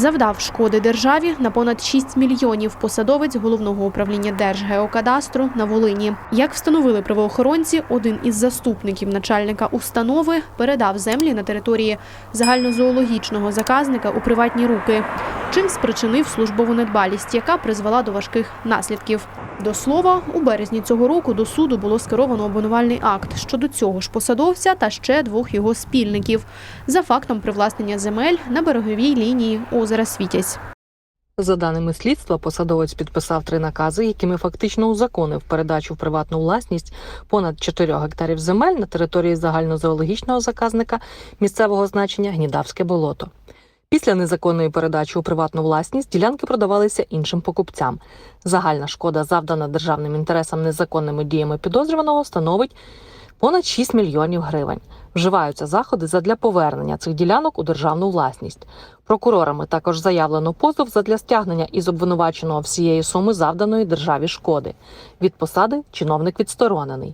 Завдав шкоди державі на понад 6 мільйонів посадовець головного управління Держгеокадастру на Волині. Як встановили правоохоронці, один із заступників начальника установи передав землі на території загальнозоологічного заказника у приватні руки, чим спричинив службову недбалість, яка призвела до важких наслідків. До слова, у березні цього року до суду було скеровано обвинувальний акт щодо цього ж посадовця та ще двох його спільників за фактом привласнення земель на береговій лінії озера Світязь. За даними слідства, посадовець підписав три накази, якими фактично узаконив передачу в приватну власність понад 4 гектарів земель на території загальнозоологічного заказника місцевого значення Гнідавське болото. Після незаконної передачі у приватну власність ділянки продавалися іншим покупцям. Загальна шкода, завдана державним інтересам незаконними діями підозрюваного, становить понад 6 мільйонів гривень. Вживаються заходи задля повернення цих ділянок у державну власність. Прокурорами також заявлено позов задля стягнення із обвинуваченого всієї суми завданої державі шкоди. Від посади чиновник відсторонений.